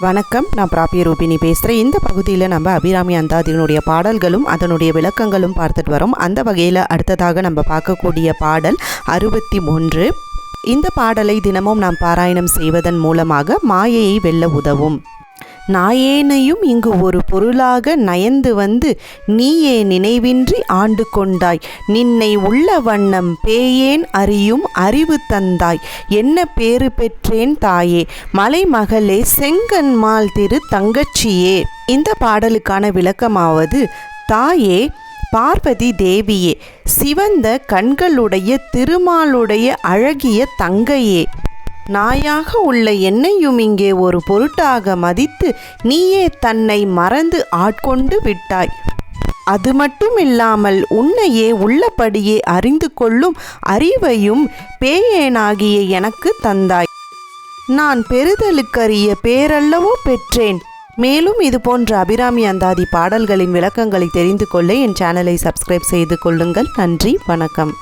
வணக்கம். நான் பிராபிய ரூபினி பேசுகிறேன் இந்த பகுதியில் நம்ம அபிராமி அந்தாதியினுடைய பாடல்களும் அதனுடைய விளக்கங்களும் பார்த்துட்டு வரோம். அந்த வகையில் அடுத்ததாக நம்ம பார்க்கக்கூடிய பாடல் அறுபத்தி ஒன்று இந்த பாடலை தினமும் நாம் பாராயணம் செய்வதன் மூலமாக மாயையை வெல்ல உதவும். நாயேனையும் இங்கு ஒரு பொருளாக நயந்து வந்து நீயே நினைவின்றி ஆண்டு கொண்டாய். நின்னை உள்ள வண்ணம் பேயேன் அறியும் அறிவு தந்தாய். என்ன பேறு பெற்றேன் தாயே? மலைமகளே செங்கன்மால் திரு தங்கச்சியே. இந்த பாடலுக்கான விளக்கமாவது தாயே பார்வதி தேவியே சிவந்த கண்களுடைய திருமாலுடைய அழகிய தங்கையே. நாயாக உள்ள என்னையும் இங்கே ஒரு பொருட்டாக மதித்து நீயே தன்னை மறந்து ஆட்கொண்டு விட்டாய். அது மட்டும் இல்லாமல் உன்னையே உள்ளபடியே அறிந்து கொள்ளும் அறிவையும் பேயேனாகிய எனக்கு தந்தாய். நான் பெறுதலுக்கரிய பேரல்லவோ பெற்றேன். மேலும் இது போன்ற அபிராமி அந்தாதி பாடல்களின் விளக்கங்களை தெரிந்து கொள்ள என் சேனலை சப்ஸ்கிரைப் செய்து கொள்ளுங்கள். நன்றி வணக்கம்.